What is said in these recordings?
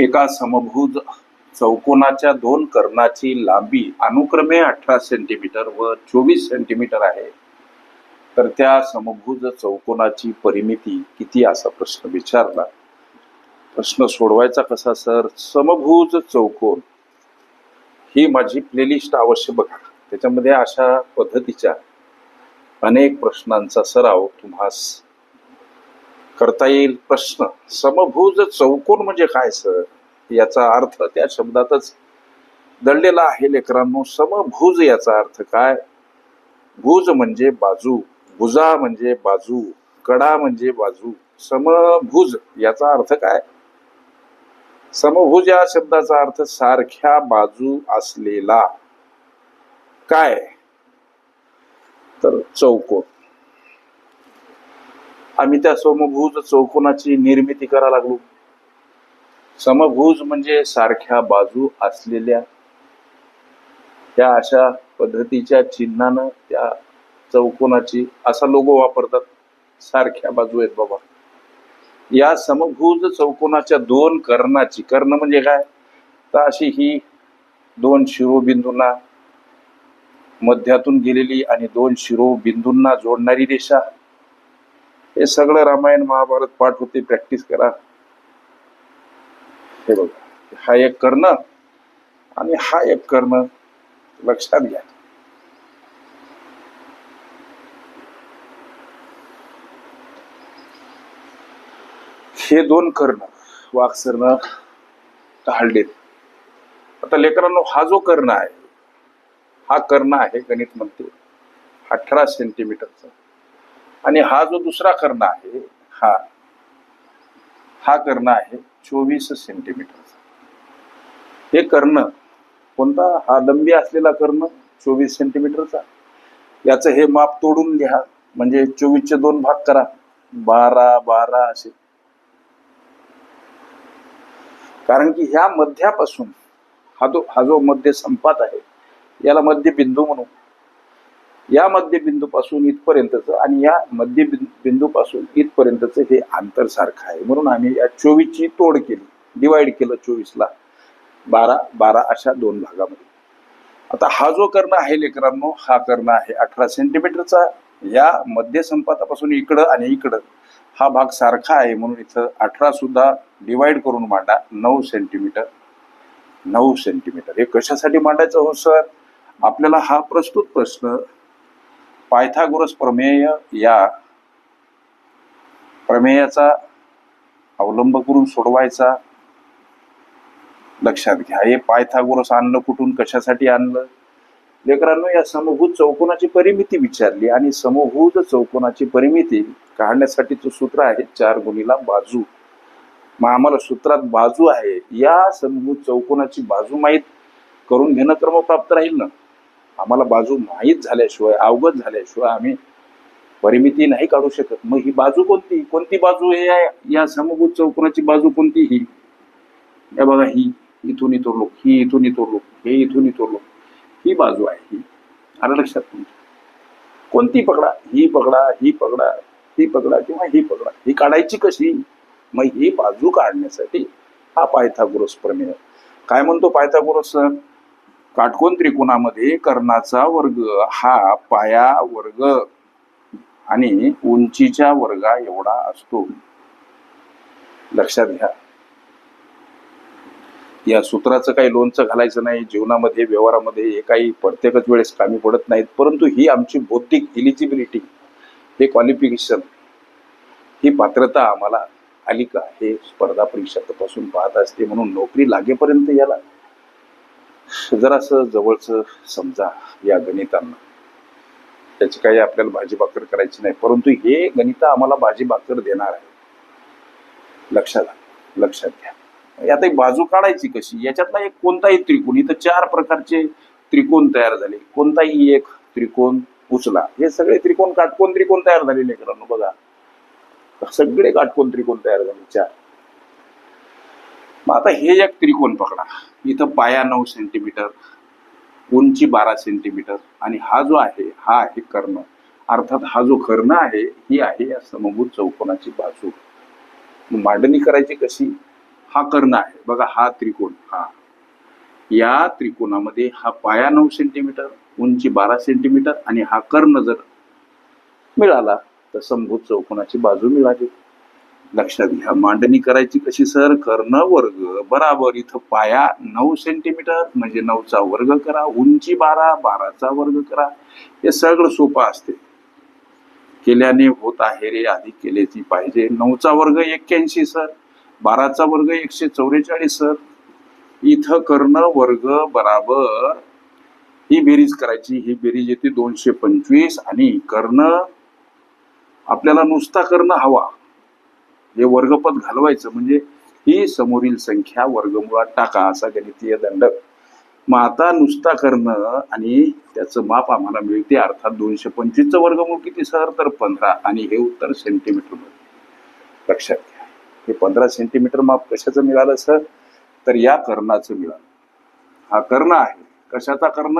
एका समभुज चौकोनाच्या दोन कर्णाची लांबी अनुक्रमे अठरा सेंटीमीटर व चोवीस सेंटीमीटर आहे. तर त्या समभुज चौकोनाची परिमिती किती असा प्रश्न विचारला? प्रश्न सोडवायचा कसा सर? समभुज चौकोन. ही माझी प्लेलिस्ट अवश्य बघा. त्याच्यामध्ये अशा पद्धतीच्या अनेक प्रश्नांचा सराव तुम्हास करता येईल प्रश्न. समभुज चौकोन म्हणजे काय सर? याचा अर्थ त्या शब्दातच दडलेला आहे लेकरांनो. समभुज याचा अर्थ काय? भुज म्हणजे बाजू भुजा म्हणजे बाजू कडा म्हणजे बाजू. समभुज याचा अर्थ काय? समभुज या शब्दाचा अर्थ सारख्या बाजू असलेला. काय? तर चौकोन. आम्ही त्या समभुज चौकोनाची निर्मिती करा लागलो. समभुज म्हणजे सारख्या बाजू असलेल्या त्या अशा पद्धतीच्या चिन्हानं त्या चौकोनाची असा लोगो वापरतात. सारख्या बाजू आहेत बाबा. या समभुज चौकोनाच्या दोन कर्णाची कर्ण म्हणजे काय? तर अशी ही दोन शिरोबिंदूंना मध्यातून गेलेली आणि दोन शिरोबिंदूंना जोडणारी रेषा. हे सगळं रामायण महाभारत पाठ होते प्रॅक्टिस करा. हे बघा हा एक कर्ण आणि हा एक कर्ण लक्षात घ्या. हे दोन कर्ण वाकसरनं काढलेत आता लेकरांनो हा जो कर्ण आहे हा कर्ण आहे गणित म्हणते. अठरा सेंटीमीटरचा आणि हा जो दुसरा कर्ण आहे हा हा कर्ण आहे चोवीस सेंटीमीटरचा हे कर्ण कोणता? हा लंबी असलेला कर्ण चोवीस सेंटीमीटरचा याचं हे माप तोडून लिहा. म्हणजे चोवीसचे दोन भाग करा. बारा बारा असे. कारण की ह्या मध्यापासून हा जो हा जो मध्य संपात आहे याला मध्यबिंदू म्हणू. या मध्यबिंदूपासून इथपर्यंतचं आणि या मध्यबिंदूपासून इथपर्यंतचं हे अंतर सारखं आहे. म्हणून आम्ही या चोवीसची तोड केली. डिवाइड केलं चोवीसला. बारा बारा अशा दोन भागामध्ये. आता हा जो कर्ण आहे लेकरांनो हा कर्ण आहे अठरा सेंटीमीटरचा या मध्य संपातापासून इकडं आणि इकडं हा भाग सारखा आहे. म्हणून इथं अठरा सुद्धा डिवाइड करून मांडा. नऊ सेंटीमीटर नऊ सेंटीमीटर हे कशासाठी मांडायचं हो सर आपल्याला हा प्रस्तुत प्रश्न पायथागोरस प्रमेय या प्रमेयाचा अवलंब करून सोडवायचा. लक्षात घ्या. हे पायथागोरस आणलं कुठून कशासाठी आणलं? लेकरांनो या समभूत चौकोनाची परिमिती विचारली आणि समभूत चौकोनाची परिमिती काढण्यासाठीचं सूत्र आहे चार गुणीला बाजू. मग आम्हाला सूत्रात बाजू आहे. या समभूत चौकोनाची बाजू माहीत करून घेणं क्रमप्राप्त राहील ना? आम्हाला बाजू माहीत झाल्याशिवाय अवगत झाल्याशिवाय आम्ही परिमिती नाही काढू शकत. मग ही बाजू कोणती? कोणती बाजू हे आहे या समभूत चौकोनाची बाजू कोणती ही या बघा ही इथून इथून लोक ही इथून इथून हे इथून इथून लोक ही बाजू आहे ही. आलं लक्षात तुमच्या कोणती पकडा? ही पकडा ही पकडा ही पकडा किंवा ही पकडा. ही काढायची कशी? मग ही बाजू काढण्यासाठी हा पायथागोरस प्रमेय. काय म्हणतो पायथागोरस? सर काटकोन त्रिकोणामध्ये कर्णाचा वर्ग हा पाया वर्ग आणि उंचीच्या वर्गा एवढा असतो. लक्षात घ्या. या सूत्राचं काही लोणचं घालायचं नाही जीवनामध्ये व्यवहारामध्ये हे काही प्रत्येकच वेळेस कामी पडत नाहीत परंतु ही आमची बौद्धिक इलिजिबिलिटी हे क्वालिफिकेशन ही पात्रता आम्हाला आली का हे स्पर्धा परीक्षा तपासून पाहत असते म्हणून नोकरी लागेपर्यंत याला जरासं जवळचं समजा या गणितांना. त्याची काही आपल्याला भाजी भाकर करायची नाही. परंतु हे गणित आम्हाला भाजी भाकर देणार आहे. लक्षात आलं लक्षात घ्या. आता एक बाजू काढायची कशी? याच्यातला एक कोणताही त्रिकोण इथं चार प्रकारचे त्रिकोण तयार झाले. कोणताही एक त्रिकोण उचला. हे सगळे त्रिकोण काटकोन त्रिकोण तयार झालेले मित्रांनो बघा. सगळे काटकोण त्रिकोण तयार झाले. चार. मग आता हे एक त्रिकोण पकडा. इथं पाया नऊ सेंटीमीटर उंची बारा सेंटीमीटर आणि हा जो आहे हा आहे कर्ण. अर्थात हा जो कर्ण आहे ही आहे या समभूत चौकोनाची बाजू. मांडणी करायची कशी? हा कर्ण आहे. बघा हा त्रिकोण. हा. या त्रिकोणामध्ये हा पाया नऊ सेंटीमीटर उंची बारा सेंटीमीटर आणि हा कर्ण जर मिळाला तर समभूत चौकोनाची बाजू मिळाली. लक्षात घ्या. मांडणी करायची कशी सर? कर्ण वर्ग. बराबर. इथं पाया नऊ सेंटीमीटर म्हणजे नऊचा वर्ग करा. उंची बारा बाराचा वर्ग करा. हे सगळं सोपं असते. केल्याने होत आहे रे आधी केलेची पाहिजे. नऊचा वर्ग एक्क्याऐंशी सर. बाराचा वर्ग एकशे चौवेचाळीस सर. इथं कर्ण वर्ग बराबर. ही बेरीज करायची. ही बेरीज येते दोनशे पंचवीस आणि कर्ण आपल्याला नुसता कर्ण हवा. हे वर्गपद घालवायचं म्हणजे ही समोरील संख्या वर्गमुळात टाका असा गणितीय दंड. मग आता नुसता करणं आणि त्याचं माप आम्हाला मिळते अर्थात दोनशे पंचवीसचं वर्गमूळ किती सर? तर पंधरा. आणि हे उत्तर सेंटीमीटरमध्ये. लक्षात घ्या. हे पंधरा सेंटीमीटर माप कशाचं मिळालं सर? तर या कर्णाचं मिळालं. हा कर्ण आहे. कशाचा कर्ण?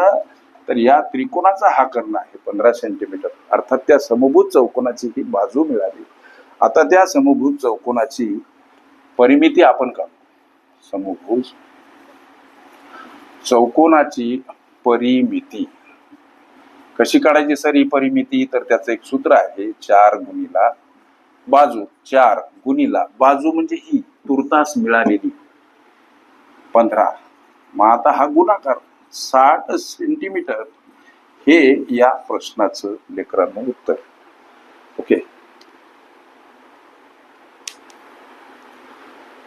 तर या त्रिकोणाचा हा कर्ण आहे पंधरा सेंटीमीटर अर्थात त्या समभूत चौकोनाची ही बाजू मिळाली. आता त्या समभूत चौकोनाची परिमिती आपण काढू. समभूज चौकोनाची परिमिती. कशी काढायची सर ही परिमिती? तर त्याचं एक सूत्र आहे चार गुणीला बाजू. चार गुणीला बाजू म्हणजे ही तुर्तास मिळालेली. पंधरा. मग आता हा गुणाकार साठ सेंटीमीटर हे या प्रश्नाचं लेकरांना उत्तर. ओके?